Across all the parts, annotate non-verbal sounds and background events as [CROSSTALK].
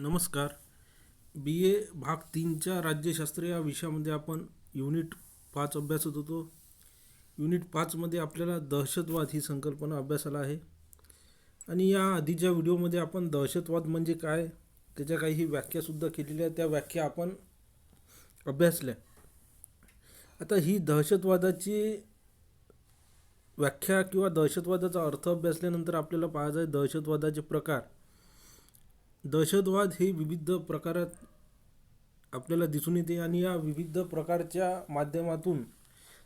नमस्कार. बी ए भाग तीनच्या राज्यशास्त्र या विषयामध्ये आपण युनिट पाच अभ्यासत होतो. युनिट पाचमध्ये आपल्याला दहशतवाद ही संकल्पना अभ्यासाला आहे. आणि या आधीच्या व्हिडिओमध्ये आपण दहशतवाद म्हणजे काय त्याच्या काही व्याख्यासुद्धा केलेल्या त्या व्याख्या आपण अभ्यासल्या. आता ही दहशतवादाची व्याख्या किंवा दहशतवादाचा अर्थ अभ्यासल्यानंतर आपल्याला पाहायचं आहे दहशतवादाचे प्रकार. दहशतवाद हे विविध प्रकारात आपल्याला दिसून येते आणि या विविध प्रकारच्या माध्यमातून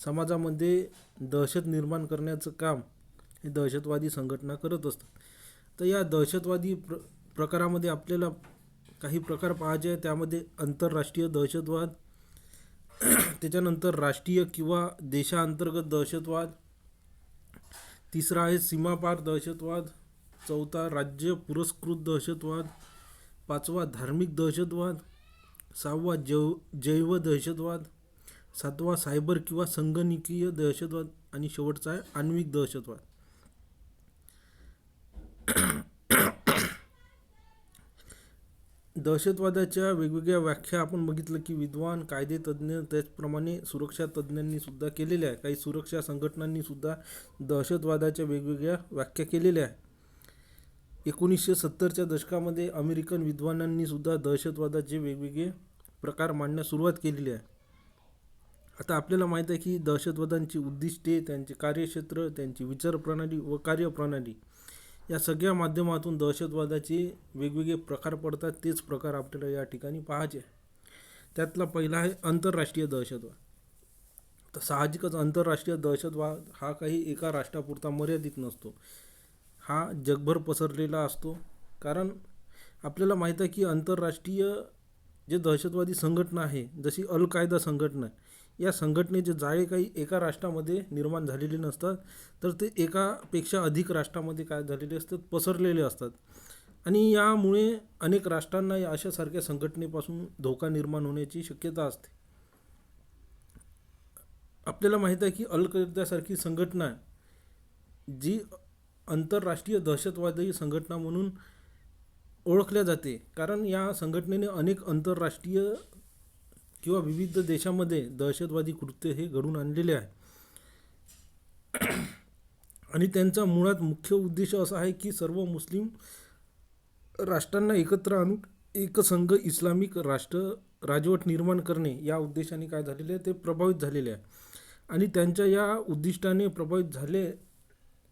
समाजामध्ये दहशत निर्माण करण्याचं काम हे दहशतवादी संघटना करत असतात. तर या दहशतवादी प्र प्रकारामध्ये आपल्याला काही प्रकार पाहायचे आहे त्यामध्ये आंतरराष्ट्रीय दहशतवाद [CLEARS THROAT] त्याच्यानंतर राष्ट्रीय किंवा देशांतर्गत दहशतवाद तिसरा आहे सीमापार दहशतवाद चौथा राज्य पुरस्कृत दहशतवाद पाचवा धार्मिक दहशतवाद सहावा जैव जैव दहशतवाद सातवा सायबर किंवा संगणकीय दहशतवाद आणि शेवटचा आहे आण्विक दहशतवाद. दहशतवादाच्या वेगवेगळ्या व्याख्या आपण बघितलं की विद्वान कायदेतज्ञ त्याचप्रमाणे सुरक्षा तज्ज्ञांनी सुद्धा केलेल्या आहे. काही सुरक्षा संघटनांनी सुद्धा दहशतवादाच्या वेगवेगळ्या व्याख्या केलेल्या आहे. एकोणीसशे सत्तरच्या दशकामध्ये अमेरिकन विद्वानांनीसुद्धा दहशतवादाचे वेगवेगळे प्रकार मांडण्यास सुरुवात केलेली आहे. आता आपल्याला माहीत आहे की दहशतवादांची उद्दिष्टे त्यांचे कार्यक्षेत्र त्यांची विचारप्रणाली व कार्यप्रणाली या सगळ्या माध्यमातून दहशतवादाचे वेगवेगळे प्रकार पडतात. तेच प्रकार आपल्याला या ठिकाणी पाहायचे त्यातला पहिला आहे आंतरराष्ट्रीय दहशतवाद. तर साहजिकच आंतरराष्ट्रीय दहशतवाद हा काही एका राष्ट्रापुरता मर्यादित नसतो. हा जगभर पसरलेला असतो. कारण आपल्याला माहीत आहे की आंतरराष्ट्रीय जे दहशतवादी संघटना आहे जशी अल कायदा संघटना या संघटनेचे जाळे काही एका राष्ट्रामध्ये निर्माण झालेले नसतात तर ते एकापेक्षा अधिक राष्ट्रामध्ये काय झालेले असतात पसरलेले असतात. आणि यामुळे अनेक राष्ट्रांना या अशासारख्या संघटनेपासून धोका निर्माण होण्याची शक्यता असते. आपल्याला माहीत आहे की अल कायदासारखी संघटना जी आंतरराष्ट्रीय दहशतवादी संघटना म्हणून ओळखल्या जाते. कारण या संघटनेने अनेक आंतरराष्ट्रीय किंवा विविध देशामध्ये दहशतवादी कृत्य हे घडून आणलेले आहे. आणि त्यांचा मुळात मुख्य उद्देश असा आहे की सर्व मुस्लिम राष्ट्रांना एकत्र आणून एकसंघ इस्लामिक राष्ट्र राजवट निर्माण करणे या उद्देशाने काय झालेले आहे ते प्रभावित झालेले आहे. आणि त्यांच्या या उद्दिष्टाने प्रभावित झाले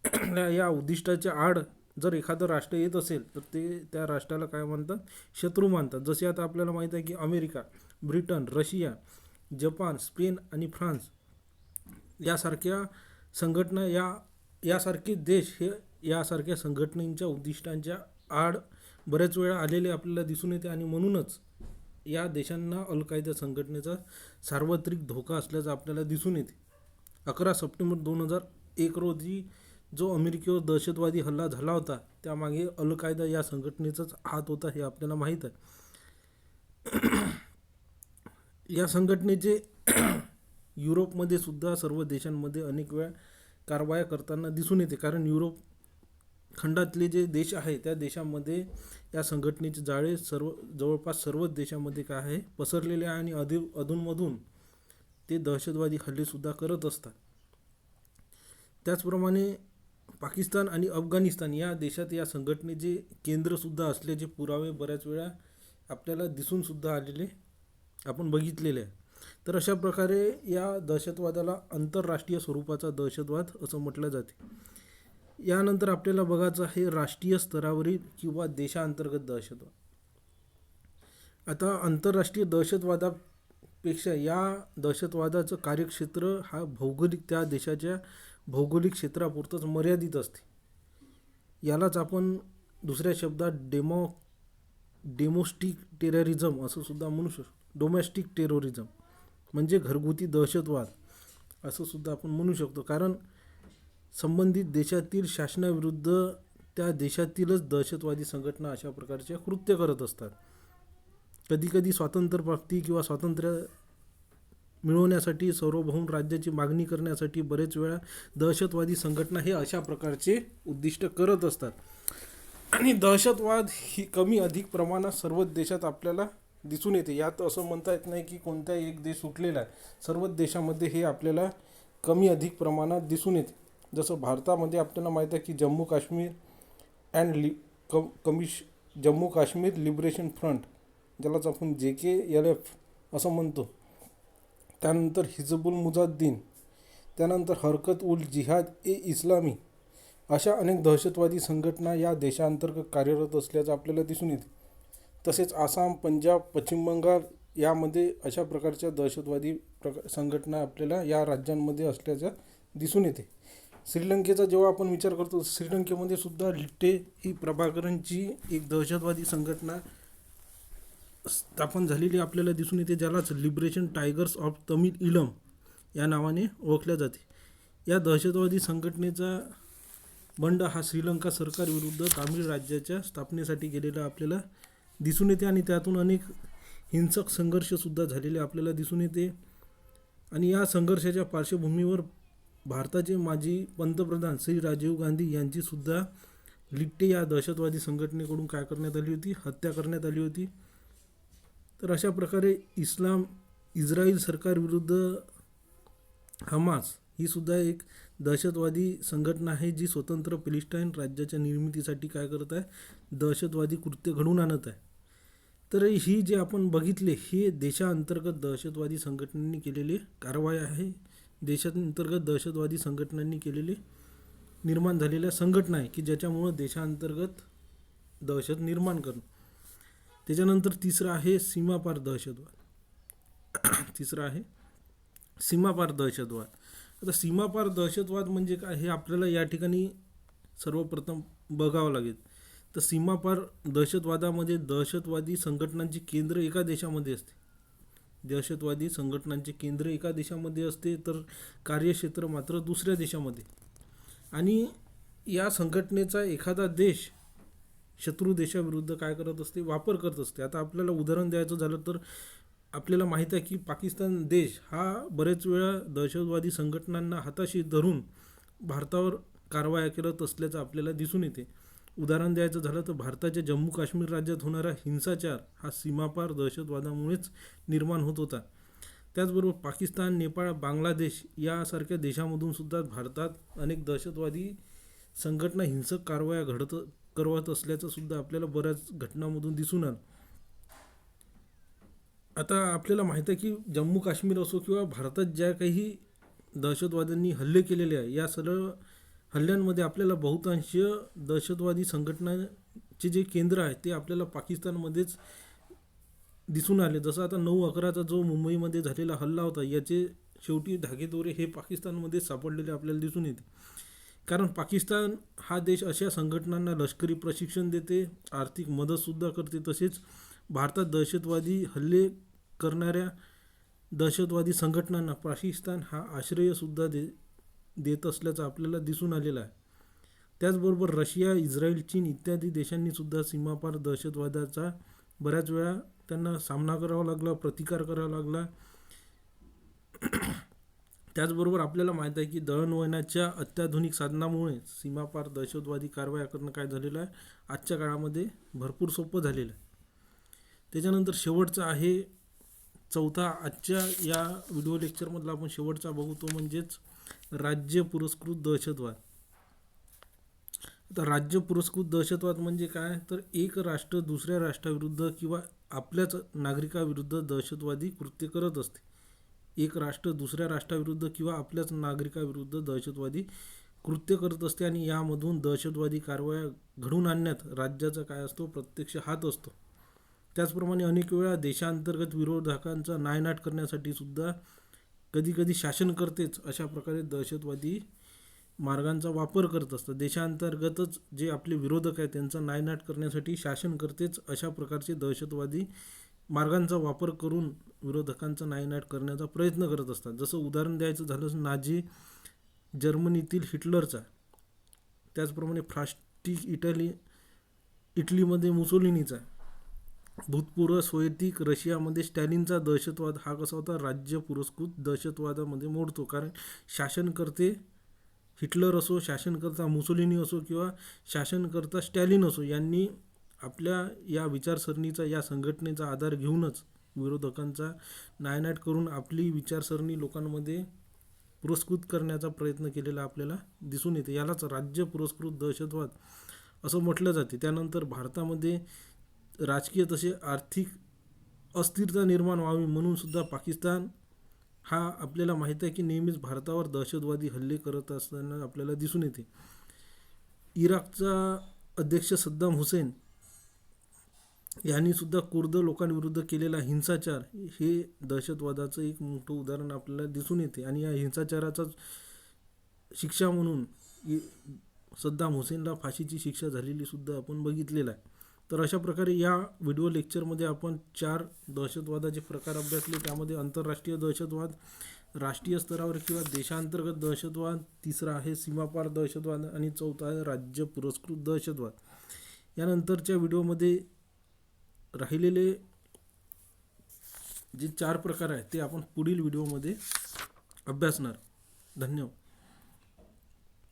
[CLEARS THROAT] या उद्दिष्टाच्या आड जर एखादं राष्ट्र येत असेल तर ते त्या राष्ट्राला काय म्हणतात? शत्रू मानतात. जसे आता आपल्याला माहीत आहे की America Britain Russia Japan Spain आणि फ्रान्स यासारख्या संघटना या यासारखे देश हे यासारख्या संघटनेच्या उद्दिष्टांच्या आड बऱ्याच वेळा आलेले आपल्याला दिसून येते आणि म्हणूनच या देशांना अल कायदा संघटनेचा सार्वत्रिक धोका असल्याचं आपल्याला दिसून येते. अकरा सप्टेंबर दोन हजार एक रोजी जो अमेरिकेवर दहशतवादी हल्ला झाला होता त्यामागे अल कायदा या संघटनेचाच हात होता हे आपल्याला माहीत आहे. या संघटनेचे युरोपमध्ये सुद्धा सर्व देशांमध्ये अनेक वेळा कारवाया करताना दिसून येते. कारण युरोप खंडातले जे देश आहे त्या देशामध्ये या संघटनेचे जाळे सर्व जवळपास सर्वच देशामध्ये काय आहे पसरलेले आहे आणि अधि अधूनमधून ते दहशतवादी हल्लेसुद्धा करत असतात. त्याचप्रमाणे पाकिस्तान आणि अफगाणिस्तान या देशात या संघटनेचे केंद्रसुद्धा असल्याचे पुरावे बऱ्याच वेळा आपल्याला दिसूनसुद्धा आलेले आपण बघितलेले आहे. तर अशा प्रकारे या दहशतवादाला आंतरराष्ट्रीय स्वरूपाचा दहशतवाद असं म्हटलं जाते. यानंतर आपल्याला बघायचं आहे राष्ट्रीय स्तरावरील किंवा देशांतर्गत दहशतवाद. आता आंतरराष्ट्रीय दहशतवादापेक्षा या दहशतवादाचं कार्यक्षेत्र हा भौगोलिक त्या देशाच्या भौगोलिक क्षेत्रापुरतंच मर्यादित असते. यालाच आपण दुसऱ्या शब्दात डेमो डेमोस्टिक टेररिझम असं सुद्धा म्हणू शकतो. डोमेस्टिक टेरोरिझम म्हणजे घरगुती दहशतवाद असं सुद्धा आपण म्हणू शकतो. कारण संबंधित देशातील शासनाविरुद्ध त्या देशातीलच दहशतवादी संघटना अशा प्रकारच्या कृत्य करत असतात. कधीकधी स्वातंत्र्यप्राप्ती किंवा स्वातंत्र्य मिळवण्यासाठी सार्वभौम राज्याची मागणी करण्यासाठी बरेच वेळा दहशतवादी संघटना हे अशा प्रकारचे उद्दिष्ट करत असतात. आणि दहशतवाद ही कमी अधिक प्रमाणात सर्वच देशात आपल्याला दिसून येते. यात असं म्हणता येत नाही की कोणता एक देश सुटलेला आहे. सर्वच देशामध्ये हे आपल्याला कमी अधिक प्रमाणात दिसून येते. जसं भारतामध्ये आपल्याला माहीत आहे की जम्मू काश्मीर अँड लि कम कमिश जम्मू काश्मीर लिबरेशन फ्रंट ज्यालाच आपण जे के एल एफ असं म्हणतो. त्यानंतर हिजबुल मुजाद्दीन त्यानंतर हरकत उल जिहाद ए इस्लामी अशा अनेक दहशतवादी संघटना या देशांतर्गत कार्यरत असल्याचं आपल्याला दिसून येते. तसेच आसाम पंजाब पश्चिम बंगाल यामध्ये अशा प्रकारच्या दहशतवादी प्रका संघटना आपल्याला या राज्यांमध्ये असल्याचं दिसून येते. श्रीलंकेचा जेव्हा आपण विचार करतो श्रीलंकेमध्ये सुद्धा लिट्टे ही प्रभाकरनची एक दहशतवादी संघटना स्थापन झालेली आपल्याला दिसून येते ज्यालाच liberation tigers of Tamil Eelam या नावाने ओळखल्या जाते. या दहशतवादी संघटनेचा बंड हा श्रीलंका सरकारविरुद्ध तामिळ राज्याच्या स्थापनेसाठी गेलेला आपल्याला दिसून येते आणि त्यातून अनेक हिंसक संघर्षसुद्धा झालेले आपल्याला दिसून येते. आणि या संघर्षाच्या पार्श्वभूमीवर भारताचे माजी पंतप्रधान श्री राजीव गांधी यांचीसुद्धा लिट्टे या दहशतवादी संघटनेकडून काय करण्यात आली होती? हत्या करण्यात आली होती. तर अशा प्रकारे इस्लाम इस्रायल सरकारविरुद्ध हमास ही सुद्धा एक दहशतवादी संघटना आहे जी स्वतंत्र पॅलेस्टाईन राज्याच्या निर्मितीसाठी काय करत आहे? दहशतवादी कृत्य घडवून आणत आहे. तर ही जे आपण बघितले हे देशांतर्गत दहशतवादी संघटनांनी केलेले कारवाई आहे. देशांतर्गत दहशतवादी संघटनांनी केलेले निर्माण झालेल्या संघटना आहे की ज्याच्यामुळं देशांतर्गत दहशत निर्माण करणं. त्याच्यानंतर तिसरं आहे सीमापार दहशतवाद [CLEARS THROAT] तिसरं आहे सीमापार दहशतवाद आता सीमापार दहशतवाद म्हणजे काय? हे आपल्याला या ठिकाणी सर्वप्रथम बघावं लागेल. तर सीमापार दहशतवादामध्ये दहशतवादी संघटनांची केंद्र एका देशामध्ये असते. दहशतवादी संघटनांचे केंद्र एका देशामध्ये असते तर कार्यक्षेत्र मात्र दुसऱ्या देशामध्ये. आणि या संघटनेचा एखादा देश शत्रू देशाविरुद्ध काय करत असते वापर करत असते. आता आपल्याला उदाहरण द्यायचं झालं तर आपल्याला माहीत आहे की पाकिस्तान देश हा बरेच वेळा दहशतवादी संघटनांना हाताशी धरून भारतावर कारवाया करत असल्याचं आपल्याला दिसून येते. उदाहरण द्यायचं झालं तर भारताच्या जम्मू काश्मीर राज्यात होणारा हिंसाचार हा सीमापार दहशतवादामुळेच निर्माण होत होता. त्याचबरोबर पाकिस्तान नेपाळ बांगलादेश यासारख्या देशामधून सुद्धा भारतात अनेक दहशतवादी संघटना हिंसक कारवाया घडत करवत असल्याचं सुद्धा आपल्याला बऱ्याच घटनांमधून दिसून आलं. आता आपल्याला माहीत आहे की जम्मू काश्मीर असो किंवा भारतात ज्या काही दहशतवाद्यांनी हल्ले केलेले आहे या सर्व हल्ल्यांमध्ये आपल्याला बहुतांश दहशतवादी संघटनाचे जे केंद्र आहे ते आपल्याला पाकिस्तानमध्येच दिसून आले. जसं आता नऊ अकराचा जो मुंबईमध्ये झालेला हल्ला होता याचे शेवटी धागेदोरे हे पाकिस्तानमध्ये सापडलेले आपल्याला दिसून येते. कारण पाकिस्तान हा देश अशा संघटनांना लष्करी प्रशिक्षण देते आर्थिक मदतसुद्धा करते. तसेच भारतात दहशतवादी हल्ले करणाऱ्या दहशतवादी संघटनांना पाकिस्तान हा आश्रयसुद्धा दे देत असल्याचं आपल्याला दिसून आलेलं आहे. त्याचबरोबर रशिया इस्रायल चीन इत्यादी देशांनीसुद्धा सीमापार दहशतवादाचा बऱ्याच वेळा त्यांना सामना करावा लागला प्रतिकार करावा लागला. त्याचबरोबर आपल्याला माहीत आहे की दळणवळणाच्या अत्याधुनिक साधनामुळे सीमापार दहशतवादी कारवाया करणं काय झालेलं आहे? आजच्या काळामध्ये भरपूर सोपं झालेलं आहे. त्याच्यानंतर शेवटचं आहे चौथा. आजच्या या व्हिडिओ लेक्चरमधला आपण शेवटचा बघू तो म्हणजेच राज्य पुरस्कृत दहशतवाद. आता राज्य पुरस्कृत दहशतवाद म्हणजे काय? तर एक राष्ट्र दुसऱ्या राष्ट्राविरुद्ध किंवा आपल्याच नागरिकाविरुद्ध दहशतवादी कृत्य करत असते. एक राष्ट्र दुसऱ्या राष्ट्राविरुद्ध किंवा आपल्याच नागरिकाविरुद्ध दहशतवादी कृत्य करत असते आणि यामधून दहशतवादी कारवाया घडवून आणण्यात राज्याचा काय असतो प्रत्यक्ष हात असतो. त्याचप्रमाणे अनेक वेळा देशांतर्गत विरोधकांचा नायनाट करण्यासाठी सुद्धा कधीकधी शासनकर्तेच अशा प्रकारे दहशतवादी मार्गांचा वापर करत असतात. देशांतर्गतच जे आपले विरोधक आहेत त्यांचा नायनाट करण्यासाठी शासनकर्तेच अशा प्रकारचे दहशतवादी मार्गांचा वापर करून विरोधकांचा नायनाट करण्याचा प्रयत्न करत असतात. जसं उदाहरण द्यायचं झालं नाझी जर्मनीतील हिटलरचा. त्याचप्रमाणे फ्रास्टिक इटाली इटलीमध्ये मुसोलिनीचा. भूतपूर्व सोयतिक रशियामध्ये स्टॅलिनचा दहशतवाद. हा कसा होता? राज्य पुरस्कृत दहशतवादामध्ये मोडतो. कारण शासनकर्ते हिटलर असो शासनकर्ता मुसोलिनी असो किंवा शासनकर्ता स्टॅलिन असो यांनी आपल्या या विचारसरणीचा या संघटनेचा आधार घेऊनच विरोधकांचा नायनाट करून आपली विचारसरणी लोकांमध्ये पुरस्कृत करण्याचा प्रयत्न केलेला आपल्याला दिसून येते. यालाच राज्य पुरस्कृत दहशतवाद असं म्हटलं जाते. त्यानंतर भारतामध्ये राजकीय तसे आर्थिक अस्थिरता निर्माण व्हावी म्हणून सुद्धा पाकिस्तान हा आपल्याला माहीत आहे की नेहमीच भारतावर दहशतवादी हल्ले करत असताना आपल्याला दिसून येते. इराकचा अध्यक्ष सद्दाम हुसेन यांनीसुद्धा कुर्द लोकांविरुद्ध केलेला हिंसाचार हे दहशतवादाचं एक मोठं उदाहरण आपल्याला दिसून येते. आणि या हिंसाचाराचा शिक्षा म्हणून सद्दाम हुसेनला फाशीची शिक्षा झालेली सुद्धा आपण बघितलेलं आहे. तर अशा प्रकारे या व्हिडिओ लेक्चरमध्ये आपण चार दहशतवादाचे प्रकार अभ्यासले. त्यामध्ये आंतरराष्ट्रीय दहशतवाद राष्ट्रीय स्तरावर किंवा देशांतर्गत दहशतवाद तिसरा आहे सीमापार दहशतवाद आणि चौथा आहे राज्य पुरस्कृत दहशतवाद. यानंतरच्या व्हिडिओमध्ये राहिलेले जे चार प्रकार आहेत ते आपण पुढील व्हिडिओमध्ये अभ्यासणार. धन्यवाद.